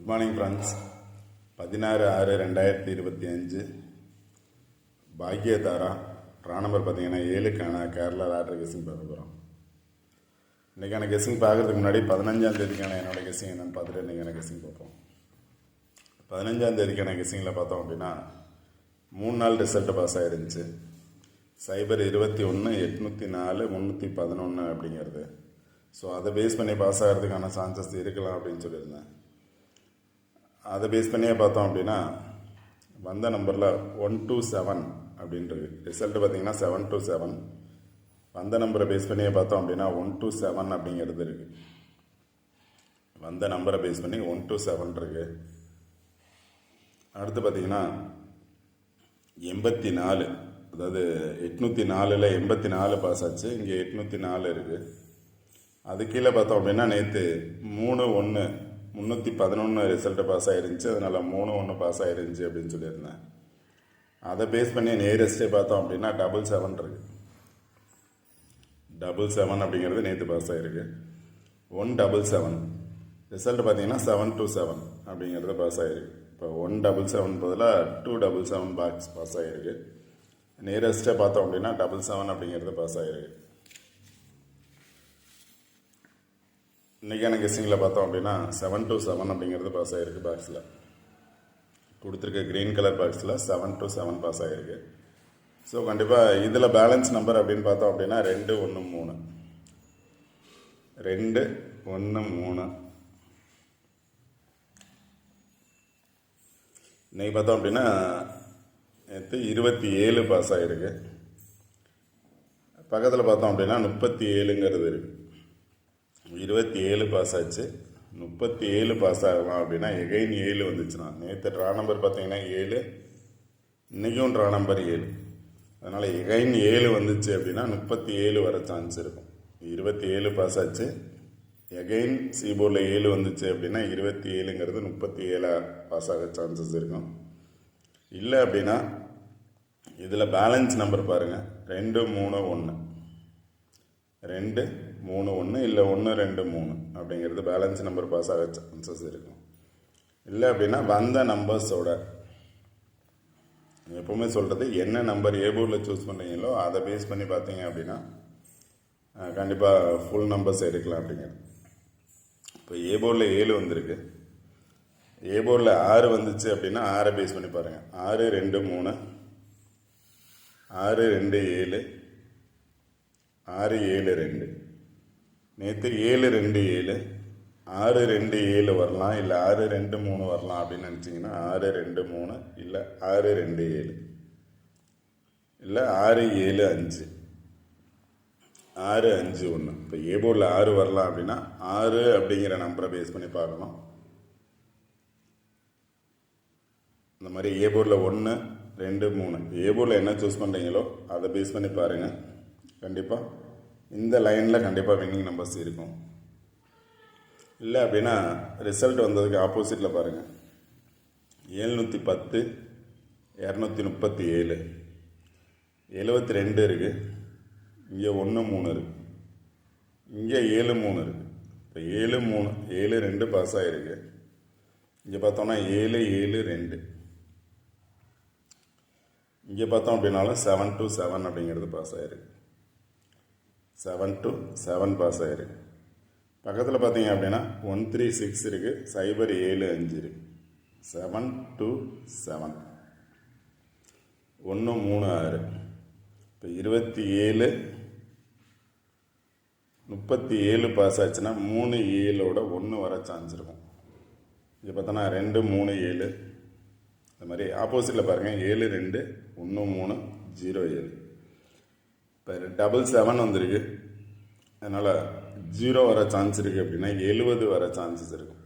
Good morning friends பதினாறு ஆறு ரெண்டாயிரத்தி இருபத்தி அஞ்சு. பாக்யதாரா ரா நம்பர் பார்த்தீங்கன்னா ஏழுக்கான கேரளா லாட்ரி கெஸிங் பார்க்க போகிறோம் இன்றைக்கான கெஸிங் பார்க்குறதுக்கு முன்னாடி பதினஞ்சாம் தேதிக்கான என்னோடய கெஸிங் என்னென்னு பார்த்துட்டு இன்றைக்கான கெஸிங் பார்ப்போம். பதினஞ்சாம் தேதிக்கான கெஸிங்கில் பார்த்தோம் அப்படின்னா மூணு நாள் ரிசல்ட் பாஸ் ஆகிருந்துச்சு சைபர் இருபத்தி ஒன்று எட்நூற்றி நாலு முந்நூற்றி பதினொன்று அப்படிங்கிறது. ஸோ அதை பேஸ் பண்ணி பாஸ் ஆகிறதுக்கான சான்சஸ் இருக்கலாம் அப்படின்னு சொல்லியிருந்தேன். அதை பேஸ் பண்ணியே பார்த்தோம் அப்படின்னா வந்த நம்பரில் ஒன் டூ செவன் அப்படின்றது ரிசல்ட் பார்த்தீங்கன்னா செவன் டூ செவன் வந்த நம்பரை பேஸ் பண்ணியே பார்த்தோம் அப்படின்னா ஒன் டூ செவன் அப்படிங்கிறது இருக்குது வந்த நம்பரை பேஸ் பண்ணி ஒன் டூ செவன் இருக்குது அடுத்து பார்த்தீங்கன்னா எண்பத்தி நாலு. அதாவது எட்நூற்றி நாலில் எண்பத்தி நாலு பாஸ் ஆச்சு. இங்கே எட்நூற்றி நாலு இருக்குது அது கீழே பார்த்தோம் அப்படின்னா நேற்று மூணு ஒன்று முந்நூற்றி பதினொன்று ரிசல்ட்டு பாஸ் ஆகிருந்துச்சி அதனால் மூணு ஒன்று பாஸ் ஆகிருந்துச்சி அப்படின்னு சொல்லியிருந்தேன். அதை பேஸ் பண்ணி நியரஸ்டே பார்த்தோம் அப்படின்னா டபுள் செவன் இருக்குது டபுள் செவன் அப்படிங்கிறது நேற்று பாஸ் ஆகிருக்கு ஒன் டபுள் செவன் ரிசல்ட் பார்த்தீங்கன்னா செவன் டூ செவன் அப்படிங்கிறது பாஸ் ஆகிருக்கு இப்போ ஒன் டபுள் செவன் பதிலாக two double seven box pass ஆகிருக்கு நியரஸ்ட்டே பார்த்தோம் அப்படின்னா டபுள் செவன் அப்படிங்கிறது பாஸ் ஆகிருக்கு இன்றைக்கான கெஸ்ஸிங்கில் பார்த்தோம் அப்படின்னா செவன் டூ செவன் அப்படிங்கிறது பாஸ் ஆகிருக்கு பாக்ஸில் கொடுத்துருக்க க்ரீன் கலர் பாக்ஸில் செவன் டூ செவன் பாஸ் ஆகிருக்கு ஸோ கண்டிப்பாக இதில் பேலன்ஸ் நம்பர் அப்படின்னு பார்த்தோம் அப்படின்னா ரெண்டு ஒன்று மூணு. ரெண்டு ஒன்று மூணு. இன்றைக்கி பார்த்தோம் அப்படின்னா நேற்று இருபத்தி ஏழு பாஸ் ஆகிருக்கு பக்கத்தில் பார்த்தோம் அப்படின்னா முப்பத்தி ஏழுங்கிறது இருக்குது இருபத்தி ஏழு பாஸ் ஆச்சு முப்பத்தி ஏழு பாஸ் ஆகலாம் அப்படின்னா எகைன் ஏழு வந்துச்சுன்னா நேற்று ட்ரா நம்பர் பார்த்தீங்கன்னா ஏழு. இன்றைக்கும் ட்ரா நம்பர் ஏழு. அதனால் எகைன் ஏழு வந்துச்சு அப்படின்னா முப்பத்தி ஏழு வர சான்ஸ் இருக்கும். இருபத்தி ஏழு பாஸ் ஆச்சு எகைன் சிபோர்டில் ஏழு வந்துச்சு அப்படின்னா இருபத்தி ஏழுங்கிறது முப்பத்தி ஏழா பாஸ் ஆக சான்சஸ் இருக்கும். இல்லை அப்படின்னா இதில் பேலன்ஸ் நம்பர் பாருங்கள் ரெண்டு மூணு ஒன்று ரெண்டு மூணு ஒன்று இல்லை ஒன்று ரெண்டு மூணு அப்படிங்கிறது பேலன்ஸ் நம்பர் பாஸ் ஆக சான்சஸ் இருக்கும். இல்லை அப்படின்னா வந்த நம்பர்ஸோட எப்போவுமே சொல்கிறது என்ன நம்பர் ஏ போர்டில் சூஸ் பண்ணுறீங்களோ அதை பேஸ் பண்ணி பார்த்தீங்க அப்படின்னா கண்டிப்பாக ஃபுல் நம்பர்ஸ் எடுக்கலாம் அப்படிங்கிறது. இப்போ ஏ போர்டில் ஏழு வந்திருக்கு. ஏ போர்டில் ஆறு வந்துச்சு அப்படின்னா ஆறை பேஸ் பண்ணி பாருங்கள் ஆறு ரெண்டு மூணு. ஆறு ரெண்டு ஏழு. ஆறு ஏழு ரெண்டு. நேற்று ஏழு ரெண்டு ஏழு. ஆறு ரெண்டு ஏழு வரலாம் இல்லை ஆறு ரெண்டு மூணு வரலாம் அப்படின்னு நினச்சிங்கன்னா ஆறு ரெண்டு மூணு இல்லை ஆறு ரெண்டு ஏழு. இல்லை ஆறு ஏழு அஞ்சு. ஆறு அஞ்சு ஒன்று இப்போ ஏ போர்டில் ஆறு வரலாம் அப்படின்னா ஆறு அப்படிங்கிற நம்பரை பேஸ் பண்ணி பார்க்கணும். இந்த மாதிரி ஏ போர்டில் ஒன்று ரெண்டு மூணு. ஏ போர்டில் என்ன சூஸ் பண்ணுறீங்களோ அதை பேஸ் பண்ணி பாருங்கள் கண்டிப்பாக இந்த லைனில் கண்டிப்பாக வின்னிங் நம்பர்ஸ் இருக்கும். இல்லை அப்படின்னா ரிசல்ட் வந்ததுக்கு ஆப்போசிட்டில் பாருங்கள் ஏழ்நூற்றி பத்து இரநூத்தி முப்பத்தி ஏழு. எழுபத்தி ரெண்டு இருக்குது இங்கே ஒன்று மூணு இருக்குது இங்கே ஏழு மூணு இருக்குது இப்போ ஏழு மூணு ஏழு ரெண்டு பாஸ் ஆகிருக்கு இங்கே பார்த்தோம்னா ஏழு ஏழு ரெண்டு. இங்கே பார்த்தோம் அப்படின்னாலும் செவன் டு செவன் அப்படிங்கிறது பாஸ் ஆகிருக்கு செவன் டு செவன் பாஸ் ஆகிருக்கு பக்கத்தில் பார்த்தீங்க அப்படின்னா ஒன் த்ரீ சிக்ஸ் இருக்குது சைபர் ஏழு அஞ்சு இருக்குது செவன் டூ செவன் ஒன்று மூணு ஆறு. இப்போ இருபத்தி ஏழு முப்பத்தி ஏழு பாஸ் ஆச்சுன்னா மூணு ஏழோட ஒன்று வர சான்ஸ் இருக்கும். இது பார்த்தோன்னா ரெண்டு மூணு ஏழு. அது மாதிரி ஆப்போசிட்டில் பாருங்கள் ஏழு ரெண்டு ஒன்று மூணு ஜீரோ ஏழு. இப்போ டபுள் செவன் வந்திருக்கு. அதனால் ஜீரோ வர சான்ஸ் இருக்குது அப்படின்னா எழுபது வர சான்சஸ் இருக்கும்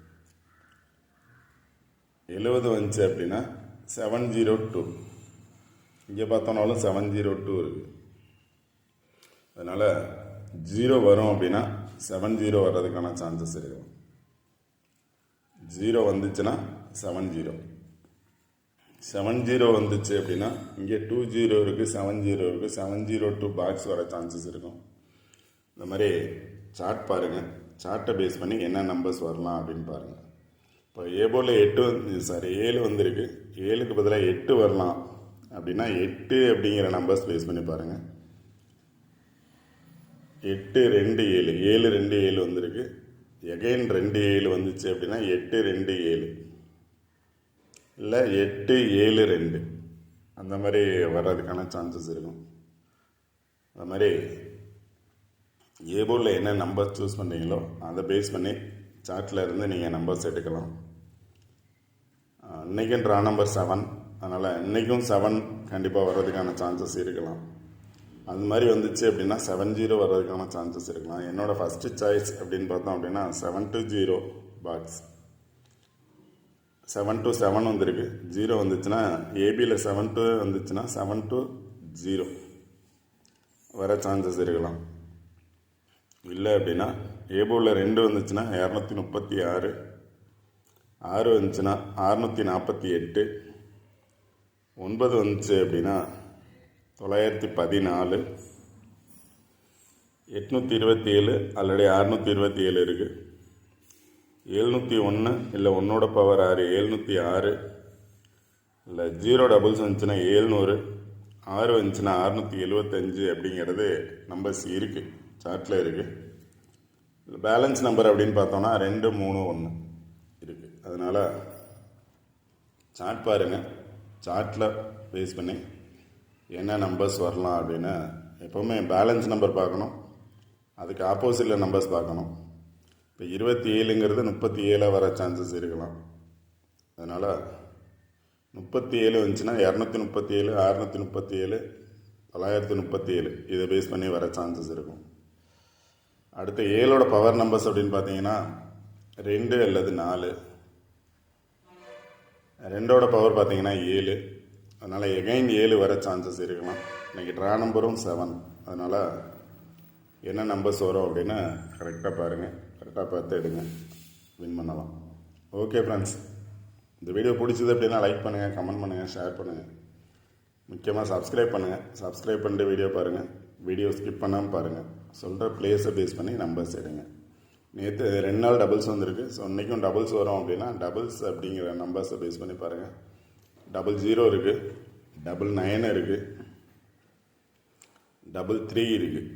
எழுபது வந்துச்சு அப்படின்னா செவன் ஜீரோ டூ இங்கே பார்த்தோம்னாலும் செவன் ஜீரோ டூ இருக்குது அதனால் ஜீரோ வரும் அப்படின்னா செவன் ஜீரோ வர்றதுக்கான சான்சஸ் இருக்கும் ஜீரோ வந்துச்சுன்னா செவன் ஜீரோ செவன் ஜீரோ வந்துச்சு அப்படின்னா இங்கே டூ ஜீரோ இருக்குது செவன் ஜீரோ இருக்குது செவன் ஜீரோ டூ பாக்ஸ் வர சான்சஸ் இருக்கும். இந்த மாதிரி சார்ட் பாருங்கள் சார்ட்டை பேஸ் பண்ணி என்ன நம்பர்ஸ் வரலாம் அப்படின்னு பாருங்கள் இப்போ ஏ போல் எட்டு வந்து சாரி ஏழு வந்திருக்கு. ஏழுக்கு பதிலாக எட்டு வரலாம். அப்படின்னா எட்டு அப்படிங்கிற நம்பர்ஸ் பேஸ் பண்ணி பாருங்கள் எட்டு ரெண்டு ஏழு. ஏழு ரெண்டு ஏழு வந்திருக்கு. எகைன் ரெண்டு ஏழு வந்துச்சு அப்படின்னா எட்டு ரெண்டு ஏழு. இல்லை எட்டு ஏழு ரெண்டு. அந்த மாதிரி வர்றதுக்கான சான்சஸ் இருக்கும். அந்த மாதிரி ஏ போர்டில் என்ன நம்பர் சூஸ் பண்ணுறீங்களோ அதை பேஸ் பண்ணி சார்ட்டில் இருந்து நீங்கள் நம்பர்ஸ் எடுக்கலாம். இன்றைக்கும் ட்ரா நம்பர் செவன் அதனால் இன்றைக்கும் செவன் கண்டிப்பாக வர்றதுக்கான சான்சஸ் இருக்கலாம். அது மாதிரி வந்துச்சு அப்படின்னா செவன் ஜீரோ வர்றதுக்கான சான்சஸ் இருக்கலாம். என்னோடய ஃபஸ்ட்டு சாய்ஸ் அப்படின்னு பார்த்தோம் அப்படின்னா seven two zero box seven two seven வந்திருக்கு. ஜீரோ வந்துச்சுன்னா ஏபியில் செவன் டு வந்துச்சுன்னா செவன் டு ஜீரோ வர சான்சஸ் இருக்கலாம். இல்லை அப்படின்னா ஏபோவில் ரெண்டு வந்துச்சுன்னா இரநூத்தி முப்பத்தி ஆறு. ஆறு வந்துச்சுன்னா அறநூற்றி நாற்பத்தி எட்டு. ஒன்பது வந்துச்சு அப்படின்னா தொள்ளாயிரத்தி பதினாலு. எட்நூற்றி இருபத்தி ஏழு ஆல்ரெடி அறுநூற்றி இருபத்தி ஏழு இருக்குது எழுநூற்றி ஒன்று இல்லை ஒன்னோட பவர் ஆறு எழுநூற்றி ஆறு. இல்லை ஜீரோ டபுள்ஸ் வந்துச்சுன்னா ஏழ்நூறு ஆறு வந்துச்சுன்னா அறுநூற்றி எழுபத்தஞ்சு அப்படிங்கிறது நம்பர்ஸ் இருக்குது சார்ட்டில் இருக்குது பேலன்ஸ் நம்பர் அப்படின்னு பார்த்தோன்னா ரெண்டு மூணு ஒன்று இருக்குது அதனால் சார்ட் பாருங்கள் சார்ட்டில் பேஸ் பண்ணி என்ன நம்பர்ஸ் வரலாம் அப்படின்னு எப்போவுமே பேலன்ஸ் நம்பர் பார்க்கணும். அதுக்கு ஆப்போசிட்டில் நம்பர்ஸ் பார்க்கணும். இப்போ இருபத்தி ஏழுங்கிறது முப்பத்தி ஏழாக வர சான்சஸ் இருக்கலாம். அதனால் முப்பத்தி ஏழு வந்துச்சுன்னா இரநூத்தி முப்பத்தி ஏழு அறநூற்றி முப்பத்தி ஏழு தொள்ளாயிரத்தி முப்பத்தி ஏழு இதை பேஸ் பண்ணி வர சான்சஸ் இருக்கும். அடுத்து ஏழோட பவர் நம்பர்ஸ் அப்படின்னு பார்த்தீங்கன்னா ரெண்டு அல்லது நாலு. ரெண்டோட பவர் பார்த்தீங்கன்னா ஏழு. அதனால் எகைன் ஏழு வர சான்சஸ் இருக்கலாம். இன்றைக்கி ட்ரா நம்பரும் செவன் அதனால் என்ன நம்பர்ஸ் வரும் அப்படின்னு கரெக்டாக பாருங்கள் கரெக்டாக பார்த்து எடுங்க. வின் பண்ணலாம். ஓகே ஃப்ரெண்ட்ஸ் இந்த வீடியோ பிடிச்சது அப்படின்னா லைக் பண்ணுங்கள் கமெண்ட் பண்ணுங்கள் ஷேர் பண்ணுங்கள் முக்கியமாக சப்ஸ்கிரைப் பண்ணுங்கள் சப்ஸ்கிரைப் பண்ணிட்டு வீடியோ பாருங்கள் வீடியோ ஸ்கிப் பண்ணாமல் பாருங்கள் சொல்கிற பிளேஸை பேஸ் பண்ணி நம்பர்ஸ் எடுங்க. நேற்று ரெண்டு நாள் டபுள்ஸ் வந்திருக்கு. ஸோ இன்றைக்கும் டபுள்ஸ் வரும் அப்படின்னா டபுள்ஸ் அப்படிங்கிற நம்பர்ஸை பேஸ் பண்ணி பாருங்கள் டபுள் ஜீரோ இருக்குது டபுள் நைன் இருக்குது டபுள் த்ரீ இருக்குது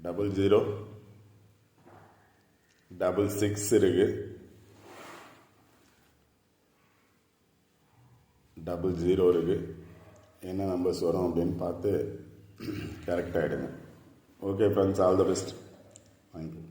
டபுள் ஜீரோ டபுள் சிக்ஸ் இருக்குது டபுள் ஜீரோ இருக்குது என்ன நம்பர்ஸ் வரும் அப்படின்னு பார்த்து கரெக்டாகிடுங்க okay friends all the best thank you